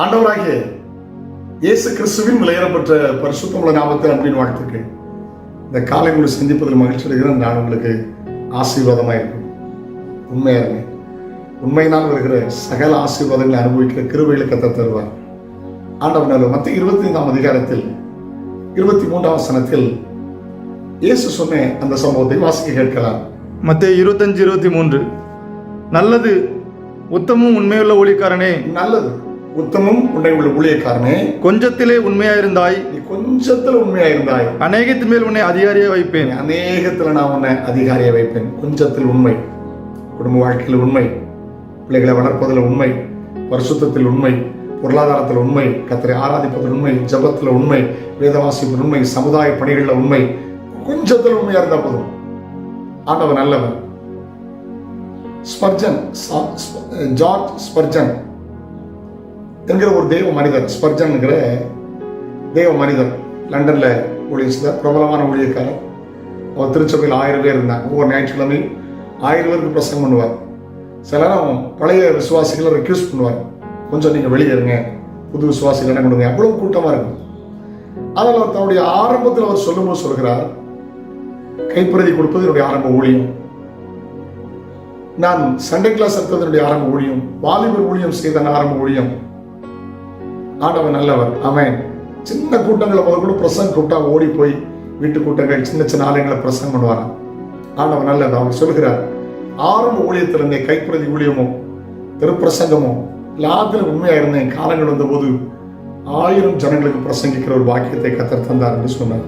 ஆண்டவராகிய இயேசு கிறிஸ்துவின் விலையேறப்பட்ட பரிசுத்தமுள்ள நாமத்தில் அன்பின் வாழ்த்துக்கள். இந்த காலை உங்களை சந்திப்பதில் மகிழ்ச்சி அடைகிறேன். நான் உங்களுக்கு ஆசீர்வாதமாக இருக்கும். உண்மையாக இருங்க உண்மையினால் வருகிற சகல ஆசீர்வாதங்களை அனுபவிக்கிற கிருபைகளை கத்த தருவார். ஆண்டவனால மத்திய இருபத்தி ஐந்தாம் அதிகாரத்தில் இருபத்தி மூன்றாம் வசனத்தில் இயேசு சொன்ன அந்த சம்பவத்தை வாசிக்க கேட்கலாம். மத்திய இருபத்தஞ்சு இருபத்தி மூன்று நல்லது உத்தமும் உண்மையுள்ள ஊழியக்காரனே நல்லது. உத்தமும் உன்னை உள்ள ஊழியக்காரனே. கொஞ்சத்திலே உண்மையாயிருந்தாய். நீ கொஞ்சத்துல உண்மையா இருந்தாய் அநேகத்து மேல் உன்னை அதிகாரியை வைப்பேன். அநேகத்துல நான் உன்னை அதிகாரியை வைப்பேன். கொஞ்சத்தில் உண்மை குடும்ப வாழ்க்கையில் உண்மை பிள்ளைகளை வளர்ப்பதில் உண்மை பரிசுத்தத்தில் உண்மை பொருளாதாரத்தில் உண்மை கத்தரை ஆராதிப்பதில் உண்மை ஜபத்தில் உண்மை வேதவாசிப்பதில் உண்மை சமுதாய பணிகளில் உண்மை கொஞ்சத்தில் உண்மையா இருந்தா போதும். ஆண்டவன் நல்லவன் ஸ்பர்ஜன் ஜார்ஜ் ஸ்பர்ஜன். என்கிற ஒரு தெய்வ மனிதர் ஸ்பர்ஜன்ங்கிற தெய்வ மனிதர் லண்டன்ல ஊழியர் பிரபலமான ஊழியக்காரர். அவர் திருச்சபையில் ஆயிரம் பேர் இருந்தாங்க. ஒவ்வொரு ஞாயிற்றுக்கிழமையும் ஆயிரம் பேருக்கு பிரசங்கம் பண்ணுவார். சில நேரம் பழைய விசுவாசிகளை ரெக்யூஸ் பண்ணுவார். கொஞ்சம் நீங்கள் வெளியேறுங்க புது விசுவாசிகள் என்ன கொடுங்க அவ்வளவு கூட்டமாக இருக்கும். அதில் அவர் தன்னுடைய ஆரம்பத்தில் அவர் சொல்லும்போது சொல்கிறார் கைப்பிரதி கொடுப்பது என்னுடைய ஆரம்ப ஊழியம். நான் சண்டே கிளாஸ் எடுத்தது என்னுடைய ஆரம்ப ஊழியம். வாலிபர் ஊழியம் செய்த ஆரம்ப ஊழியம். ஆண்டவன் நல்லவர். அவன் சின்ன கூட்டங்களை முதல் கூட பிரசங்க கூப்பிட்டா ஓடி போய் வீட்டு கூட்டங்கள் சின்ன சின்ன ஆலயங்களை பிரசங்கம் பண்ணுவாராம். ஆண்டவன் நல்லது அவர் சொல்கிறார் ஆரம்ப ஊழியத்தில் கைப்பிரதி ஊழியமோ திருப்பிரசங்கமோ எல்லாத்திலும் உண்மையாக இருந்தேன் காலங்கள் வந்தபோது ஆயிரம் ஜனங்களுக்கு பிரசங்கிக்கிற ஒரு பாக்கியத்தை கத்தர் தந்தார் என்று சொன்னார்.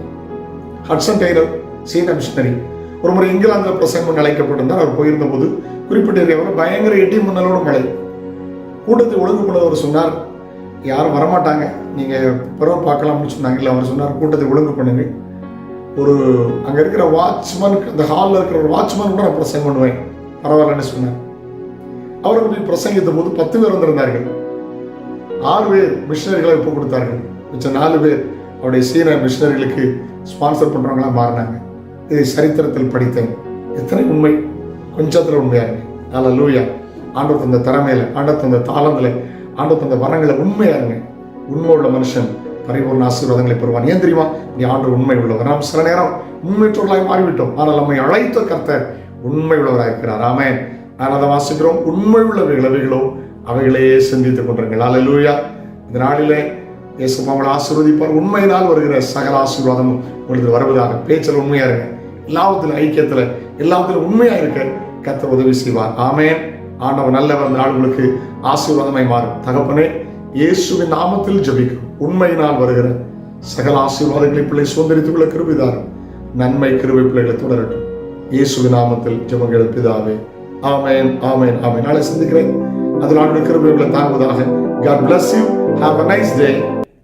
ஹட்சன் டெய்லர் சீன மிஷினரி. ஒரு முறை இங்கிலாந்தில் பிரசங்கம் அழைக்கப்பட்டிருந்தார். அவர் போயிருந்த போது குறிப்பிட்ட பயங்கர எட்டி முன்னலோட மழை. கூட்டத்தை ஒழுங்கு பண்ணவர் சொன்னார் யாரும் வரமாட்டாங்க. நீங்கள் பிறகு பார்க்கலாம்னு சொன்னாங்க இல்லை அவர் சொன்னார் கூட்டத்தை ஒழுங்கு பண்ணுங்கள். ஒரு அங்கே இருக்கிற வாட்ச்மேனுக்கு அந்த ஹாலில் இருக்கிற ஒரு வாட்ச்மேன் கூட நான் பிரசங்கம் பண்ணுவேன். பரவாயில்லன்னு சொன்னேன் அவர்கள் போய் பிரசங்கித்த போது பத்து பேர் வந்திருந்தார்கள். ஆறு பேர் மிஷினரிகளை ஒப்பு கொடுத்தார்கள். மிச்சம் நாலு பேர் அவருடைய சீன மிஷினரிகளுக்கு ஸ்பான்சர் பண்ணுறவங்களா மாறினாங்க. இதை சரித்திரத்தில் படித்தேன். எத்தனை உண்மை? கொஞ்சத்தில் உண்மையாக நல்ல லூயா ஆண்டவர் தந்த திறமையில ஆண்டவர் தந்த தாளங்களை ஆண்டவர் தந்த வரங்களை உண்மையா இருங்க உண்மை உள்ள மனுஷன் பரிபூர்ண ஆசீர்வாதங்களை பெறுவான். ஏன் தெரியுமா? நீ ஆண்டு உண்மை உள்ளவர். நாம் சில நேரம் உண்மையற்றவர்களாய் மாறிவிட்டோம். ஆனால் நம்மை அழைத்த கர்த்தர் உண்மை உள்ளவராக இருக்கிறார். ஆமே நான் அதை வாசிக்கிறோம் உண்மை உள்ளவைகள் அவைகளோ அவைகளையே சிந்தித்துக் கொண்டிருங்கள். அலலூயா இந்த நாளிலே இயேசு அவங்களை ஆசீர்வதிப்பார். உண்மையினால் வருகிற சகல ஆசீர்வாதமும் உங்களுக்கு வருவதாக பேச்சில் உண்மையா இருங்க. எல்லாவத்திலும் ஐக்கியத்துல எல்லாவத்திலும் உண்மையா இருக்க கத்த உதவி செய்வார். ஆமேன். ஆண்டவர் நல்லவர் அந்த நாள் உங்களுக்கு ஆசீர்வாதமாய் மாறும். தகப்பனே இயேசுவின் நாமத்தில் ஜெபிக்கும் உண்மையினால் வருகிற சகல ஆசீர்வாதங்களை பிள்ளை சுதந்திரித்துக் கொள்ள கிருபிதார் நன்மை கிருபை பிள்ளைகளை தொடரட்டும். இயேசுவின் நாமத்தில் ஜபங்கள் பிதாவே ஆமேன் ஆமேன் ஆமேன். நாளை சிந்திக்கிறேன். அது நாளுடைய கிருபை தாங்குவதாக. God bless you. Have a nice day.